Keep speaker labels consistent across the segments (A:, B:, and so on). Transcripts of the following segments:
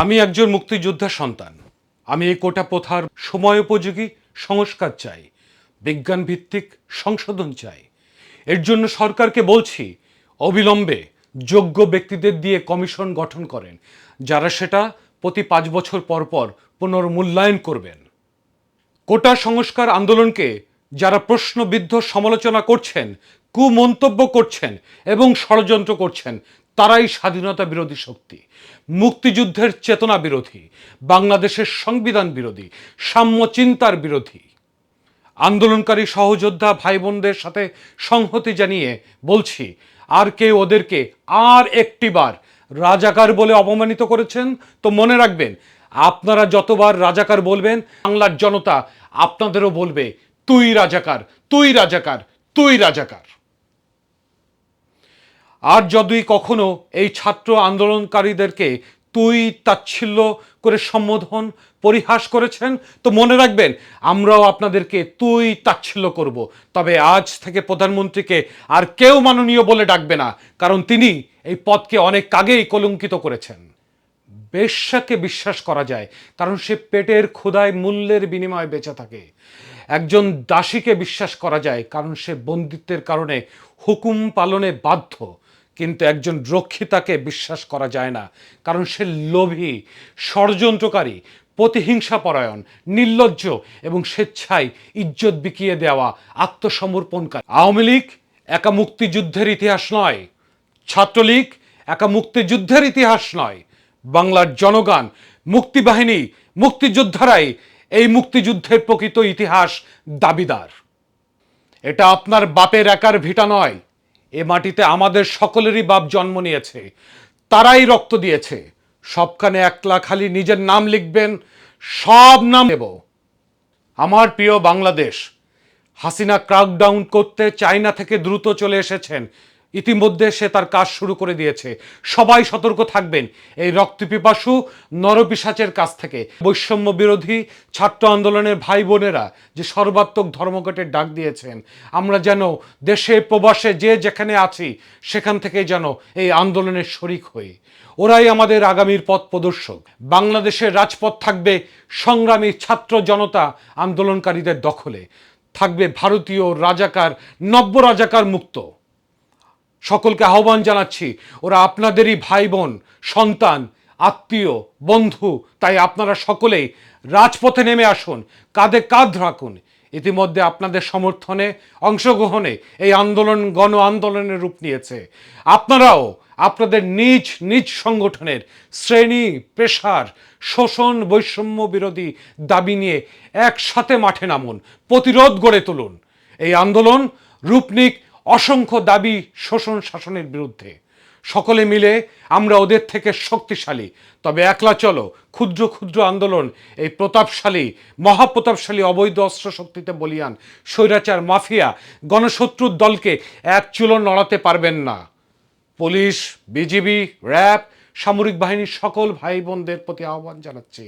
A: আমি একজন মুক্তিযোদ্ধা সন্তান। আমি এই কোটা প্রথার সময়োপযোগী সংস্কার চাই বিজ্ঞান ভিত্তিক সংশোধন চাই। এর জন্য সরকারকে বলছি, অবিলম্বে যোগ্য ব্যক্তিদের দিয়ে কমিশন গঠন করেন, যারা সেটা প্রতি পাঁচ বছর পর পর পুনর্মূল্যায়ন করবেন। কোটা সংস্কার আন্দোলনকে যারা প্রশ্নবিদ্ধ সমালোচনা করছেন, কুমন্তব্য করছেন এবং ষড়যন্ত্র করছেন তারাই স্বাধীনতা বিরোধী শক্তি, মুক্তিযুদ্ধের চেতনা বিরোধী, বাংলাদেশের সংবিধান বিরোধী সাম্য চিন্তার বিরোধী। আন্দোলনকারী সহযোদ্ধা ভাই বোনদের সাথে সংহতি জানিয়ে বলছি, আর কেউ ওদেরকে আর একটিবার রাজাকার বলে অপমানিত করেছেন? তো মনে রাখবেন, আপনারা যতবার রাজাকার বলবেন, বাংলার জনতা আপনাদেরও বলবে, তুই রাজাকার তুই রাজাকার তুই রাজাকার। আর যদি কখনো এই ছাত্র আন্দোলনকারীদেরকে তুই তাচ্ছিল্য করে সম্বোধন, পরিহাস করেছেন? তো মনে রাখবেন, আমরাও আপনাদেরকে তুই তাচ্ছিল্য করব। তবে আজ থেকে প্রধানমন্ত্রীকে আর কেউ মাননীয় বলে ডাকবে না, কারণ তিনি এই পদকে অনেক আগেই কলঙ্কিত করেছেন। বেশ্যাকে বিশ্বাস করা যায়, কারণ সে পেটের ক্ষুধায় মূল্যের বিনিময়ে বেঁচে থাকে। একজন দাসীকে বিশ্বাস করা যায়, কারণ সে বন্দিত্বের কারণে হুকুম পালনে বাধ্য। কিন্তু একজন রক্ষিতাকে বিশ্বাস করা যায় না। কারণ সে লোভী, ষড়যন্ত্রকারী প্রতিহিংসা পরায়ণ নির্লজ্জ এবং স্বেচ্ছায় ইজ্জত বিকিয়ে দেওয়া, আত্মসমর্পণকারী। আওয়ামী লীগ একা মুক্তিযুদ্ধের ইতিহাস নয়। ছাত্রলীগ একা মুক্তিযুদ্ধের ইতিহাস নয়। বাংলার জনগণ, মুক্তিবাহিনী, মুক্তিযোদ্ধারাই এই মুক্তিযুদ্ধের প্রকৃত ইতিহাস দাবিদার। এটা আপনার বাপের একার ভিটা নয়। এ মাটিতে আমাদের সকলেরই বাপ জন্ম নিয়েছে, তারাই রক্ত দিয়েছে। সবখানে একলা খালি নিজের নাম লিখবেন, সব নাম দেব। আমার প্রিয় বাংলাদেশ, হাসিনা ক্রাকডাউন করতে চায়না থেকে দ্রুত চলে এসেছেন। ইতিমধ্যে সে তার কাজ শুরু করে দিয়েছে। সবাই সতর্ক থাকবেন। এই রক্তপিপাসু নরপিসাচের কাছ থেকে। বৈষম্য বিরোধী ছাত্র আন্দোলনের ভাই বোনেরা যে সর্বাত্মক ধর্মঘটের ডাক দিয়েছেন, আমরা যেন দেশে, প্রবাসে যে যেখানে আছি, সেখান থেকে যেন এই আন্দোলনের শরিক হই। ওরাই আমাদের আগামীর পথ প্রদর্শক। বাংলাদেশের রাজপথ থাকবে সংগ্রামী ছাত্র জনতা আন্দোলনকারীদের দখলে। থাকবে ভারতীয় রাজাকার, নব্য রাজাকার মুক্ত। সকলকে আহ্বান জানাচ্ছি, ওরা আপনাদেরই ভাই বোন সন্তান, আত্মীয়, বন্ধু, তাই আপনারা সকলেই রাজপথে নেমে আসুন, কাঁধে কাঁধ রাখুন। ইতিমধ্যে আপনাদের সমর্থনে, অংশগ্রহণে এই আন্দোলন, গণ আন্দোলনের রূপ নিয়েছে। আপনারাও আপনাদের নিজ নিজ সংগঠনের শ্রেণি, পেশার, শোষণ, বৈষম্য বিরোধী দাবি নিয়ে একসাথে মাঠে নামুন, প্রতিরোধ গড়ে তুলুন। এই আন্দোলন রূপনিক অসংখ্য দাবি শোষণ শাসনের বিরুদ্ধে। সকলে মিলে আমরা ওদের থেকে শক্তিশালী। তবে একলা চলো, ক্ষুদ্র ক্ষুদ্র আন্দোলন, এই প্রতাপশালী, মহাপ্রতাপশালী অবৈধ অস্ত্র শক্তিতে বলিয়ান স্বৈরাচার মাফিয়া গণশত্রুর দলকে এক চুলো নড়াতে পারবেন না। পুলিশ, বিজিবি, র্যাব সামরিক বাহিনীর সকল ভাই বোনদের প্রতি আহ্বান জানাচ্ছি।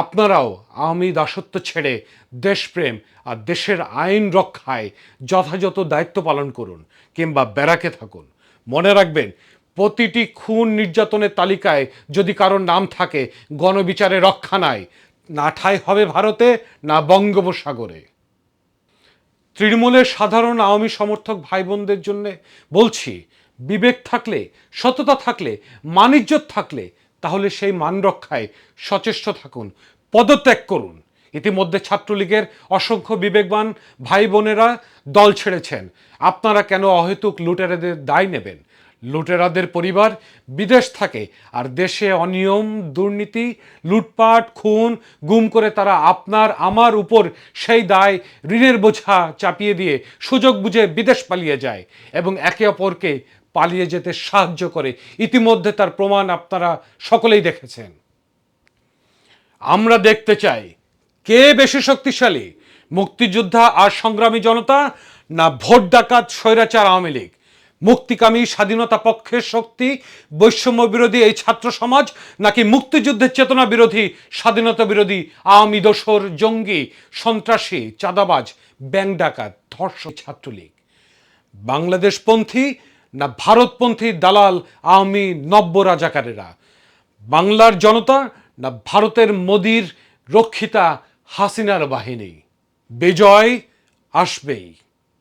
A: আপনারাও আওয়ামী দাসত্ব ছেড়ে দেশপ্রেম আর দেশের আইন রক্ষায় যথাযথ দায়িত্ব পালন করুন কিংবা ব্যারাকে থাকুন। মনে রাখবেন, প্রতিটি খুন নির্যাতনের তালিকায় যদি কারোর নাম থাকে, গণবিচারে রক্ষা নাই। না ঠাঁই হবে ভারতে, না বঙ্গোপসাগরে। তৃণমূলের সাধারণ আওয়ামী সমর্থক ভাই বোনদের জন্যে বলছি বিবেক থাকলে, সততা থাকলে, মানিজ্য থাকলে, তাহলে সেই মান রক্ষায় সচেষ্ট থাকুন। পদত্যাগ করুন। ইতিমধ্যে ছাত্রলীগের অসংখ্য বিবেকবান ভাই বোনেরা দল ছেড়েছেন। আপনারা কেন অহেতুক লুটেরাদের দায় নেবেন? লুটেরাদের পরিবার বিদেশ থাকে, আর দেশে অনিয়ম, দুর্নীতি, লুটপাট, খুন, গুম করে তারা আপনার, আমার উপর সেই দায় ঋণের বোঝা চাপিয়ে দিয়ে সুযোগ বুঝে বিদেশ পালিয়ে যায় এবং একে অপরকে পালিয়ে যেতে সাহায্য করে। ইতিমধ্যে তার প্রমাণ আপনারা সকলেই দেখেছেন। আমরা দেখতে চাই, কে বেশি শক্তিশালী, মুক্তিযোদ্ধা আর সংগ্রামী জনতা না ভোট ডাকাত স্বৈরাচার আওয়ামী লীগ? মুক্তিকামী স্বাধীনতা পক্ষের শক্তি, বৈষম্য বিরোধী এই ছাত্র সমাজ, নাকি মুক্তিযুদ্ধের চেতনা বিরোধী, স্বাধীনতা বিরোধী আওয়ামী দোসর জঙ্গি, সন্ত্রাসী, চাঁদাবাজ, ব্যাংক ডাকাত, ধর্ষক, ছাত্রলীগ? বাংলাদেশপন্থী না ভারতপন্থী দালাল, আওয়ামী নব্য রাজাকারেরা বাংলার জনতা না ভারতের মোদির রক্ষিতা হাসিনার বাহিনী। বিজয় আসবেই।